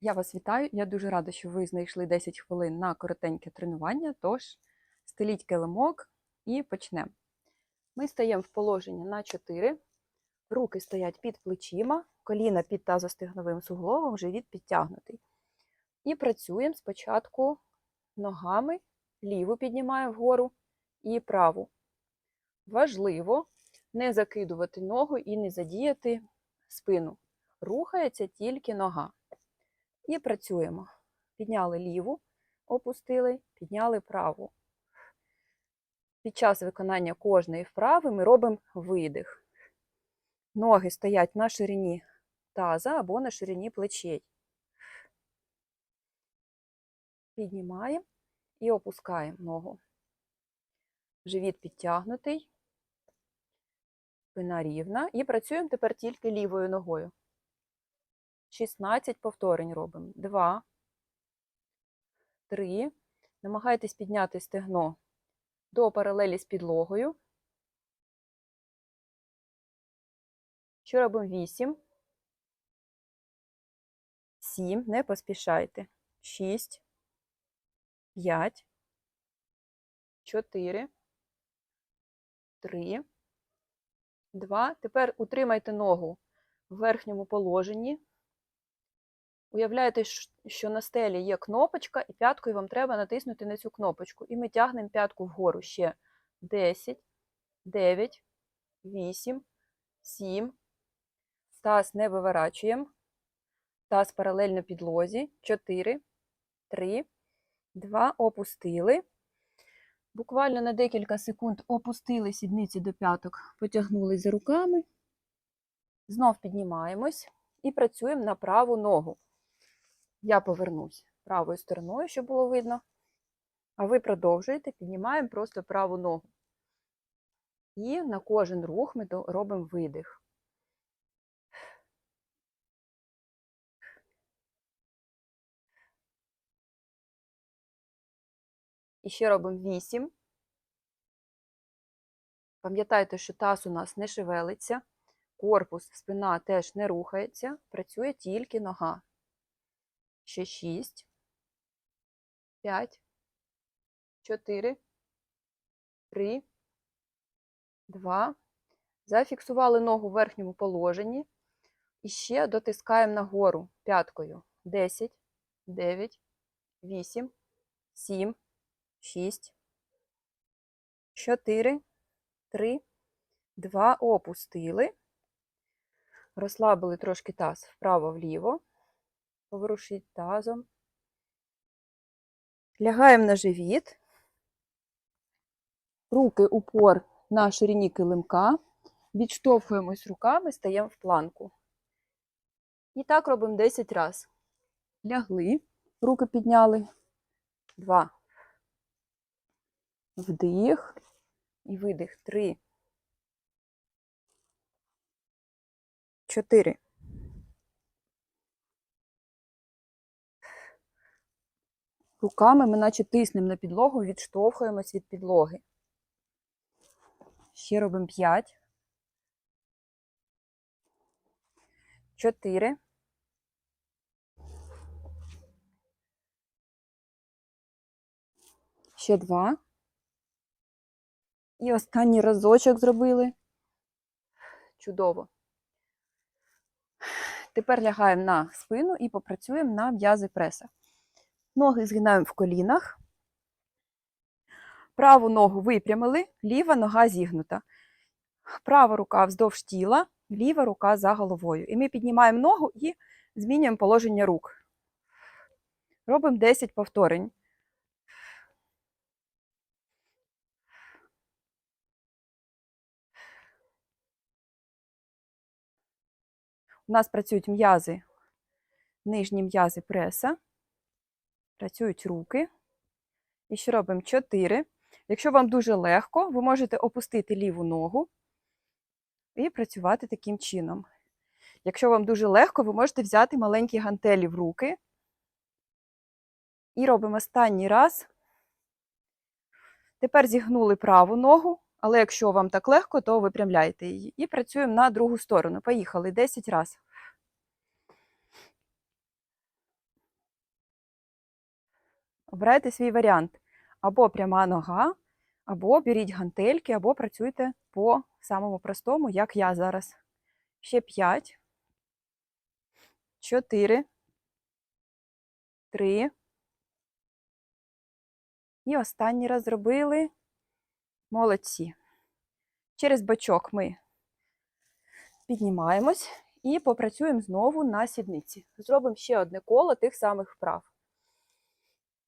Я вас вітаю. Я дуже рада, що ви знайшли 10 хвилин на коротеньке тренування. Тож, стеліть килимок і почнемо. Ми стаємо в положення на 4. Руки стоять під плечима, коліна під тазостигновим суглобом, живіт підтягнутий. І працюємо спочатку ногами, ліву піднімаємо вгору і праву. Важливо не закидувати ногу і не задіяти спину. Рухається тільки нога. І працюємо. Підняли ліву, опустили, підняли праву. Під час виконання кожної вправи ми робимо видих. Ноги стоять на ширині таза або на ширині плечей. Піднімаємо і опускаємо ногу. Живіт підтягнутий, спина рівна. І працюємо тепер тільки лівою ногою. 16 повторень робимо. 2, 3. Намагайтесь підняти стегно до паралелі з підлогою. Що робимо 8. 7. Не поспішайте. 6, 5, 4, 3, 2. Тепер утримайте ногу в верхньому положенні. Уявляєте, що на стелі є кнопочка, і п'яткою вам треба натиснути на цю кнопочку. І ми тягнемо п'ятку вгору ще 10, 9, 8, 7. Таз не виворачуємо. Таз паралельно підлозі. 4, 3, 2. Опустили. Буквально на декілька секунд опустили сідниці до п'яток, потягнули за руками. Знов піднімаємось і працюємо на праву ногу. Я повернусь правою стороною, щоб було видно. А ви продовжуєте, піднімаємо просто праву ногу. І на кожен рух ми робимо видих. І ще робимо 8. Пам'ятайте, що таз у нас не шевелиться, корпус, спина теж не рухається, працює тільки нога. Ще 6, 5, 4, 3, 2. Зафіксували ногу в верхньому положенні. І ще дотискаємо нагору п'яткою. 10, 9, 8, 7, 6, 4, 3, 2. Опустили. Розслабили трошки таз вправо-вліво поворушіть тазом. Лягаємо на живіт, руки упор на ширині килимка, відштовхуємось руками, стаємо в планку. І так робимо 10 разів. Лягли, руки підняли. Два. Вдих і видих. Три. Чотири. Руками ми наче тиснемо на підлогу, відштовхуємось від підлоги. Ще робимо 5. 4. Ще два. І останній разочок зробили. Чудово. Тепер лягаємо на спину і попрацюємо на м'язи преса. Ноги згинаємо в колінах. Праву ногу випрямили, ліва нога зігнута. Права рука вздовж тіла, ліва рука за головою. І ми піднімаємо ногу і змінюємо положення рук. Робимо 10 повторень. У нас працюють м'язи, нижні м'язи преса. Працюють руки. І ще робимо 4. Якщо вам дуже легко, ви можете опустити ліву ногу і працювати таким чином. Якщо вам дуже легко, ви можете взяти маленькі гантелі в руки. І робимо останній раз. Тепер зігнули праву ногу, але якщо вам так легко, то випрямляйте її. І працюємо на другу сторону. Поїхали 10 разів. Обирайте свій варіант. Або пряма нога, або беріть гантельки, або працюйте по самому простому, як я зараз. Ще 5, 4, 3. І останній раз зробили. Молодці. Через бочок ми піднімаємось і попрацюємо знову на сідниці. Зробимо ще одне коло тих самих вправ.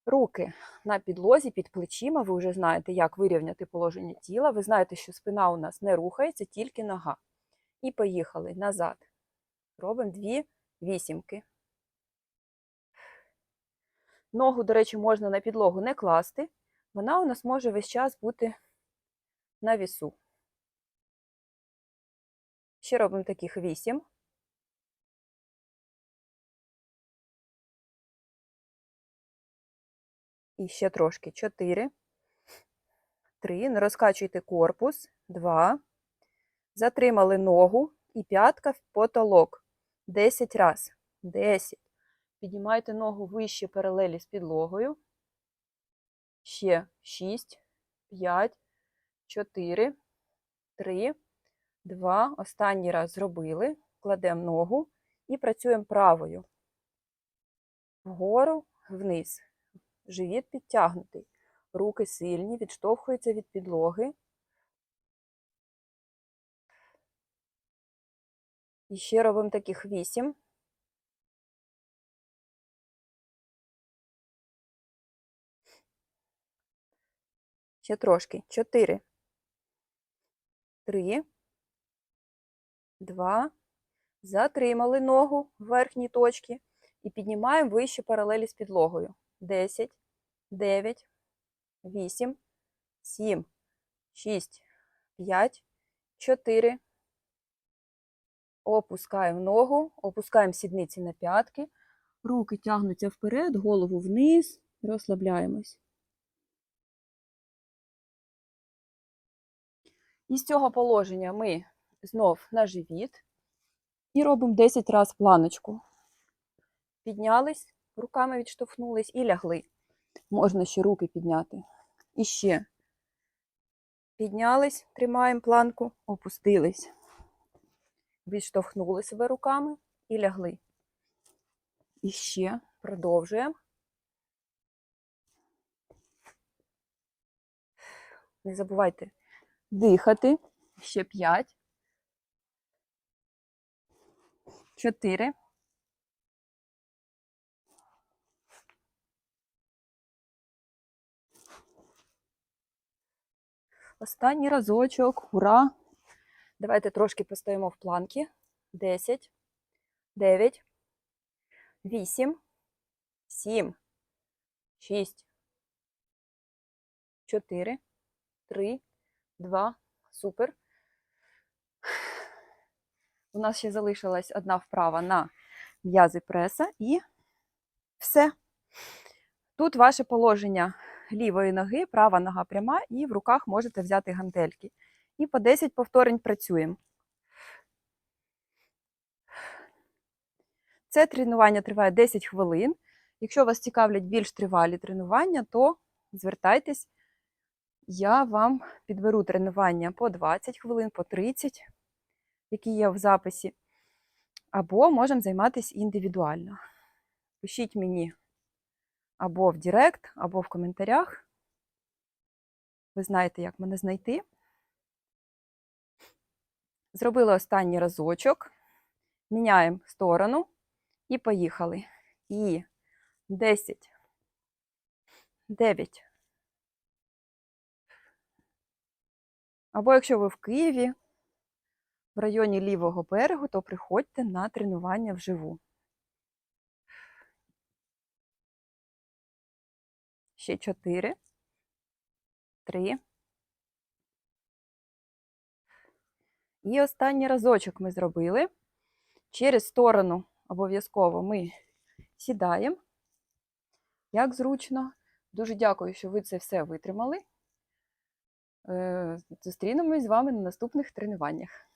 Руки на підлозі під плечима. Ви вже знаєте, як вирівняти положення тіла. Ви знаєте, що спина у нас не рухається, тільки нога. І поїхали назад. Робимо дві вісімки. Ногу, до речі, можна на підлогу не класти. Вона у нас може весь час бути на вісу. Ще робимо таких вісім. І ще трошки. Чотири. Три. Не розкачуйте корпус. Два. Затримали ногу і п'ятка в потолок. Десять раз. Десять. Піднімайте ногу вище паралелі з підлогою. Ще шість, п'ять, чотири, три, два. Останній раз зробили. Кладемо ногу і працюємо правою. Вгору, вниз. Живіт підтягнутий. Руки сильні, відштовхуються від підлоги. І ще робимо таких вісім. Ще трошки. Чотири. Три. Два. Затримали ногу в верхній точці і піднімаємо вище паралелі з підлогою. 10, 9, 8, 7, 6, 5, 4. Опускаємо ногу, опускаємо сідниці на п'ятки. Руки тягнуться вперед, голову вниз, розслабляємось. Із цього положення ми знов на живіт і робимо 10 разів планочку. Піднялись, руками відштовхнулись і лягли. Можна ще руки підняти. І ще. Піднялись, тримаємо планку, опустились. Відштовхнули себе руками і лягли. І ще продовжуємо. Не забувайте дихати. Ще 5. 4. Останній разочок. Ура! Давайте трошки постоїмо в планки. 10, 9, 8, 7, 6, 4, 3, 2. Супер. У нас ще залишилась одна вправа на м'язи преса і все. Тут ваше положення лівої ноги, права нога пряма, і в руках можете взяти гантельки. І по 10 повторень працюємо. Це тренування триває 10 хвилин. Якщо вас цікавлять більш тривалі тренування, то звертайтесь, я вам підберу тренування по 20 хвилин, по 30, які є в записі. Або можемо займатися індивідуально. Пишіть мені або в Директ, або в коментарях. Ви знаєте, як мене знайти. Зробили останній разочок. Міняємо сторону і поїхали. І 10, 9. Або якщо ви в Києві, в районі лівого берегу, то приходьте на тренування вживу. Ще 4, 3. І останній разочок ми зробили. Через сторону обов'язково ми сідаємо, як зручно. Дуже дякую, що ви це все витримали. Е, Зустрінемось з вами на наступних тренуваннях.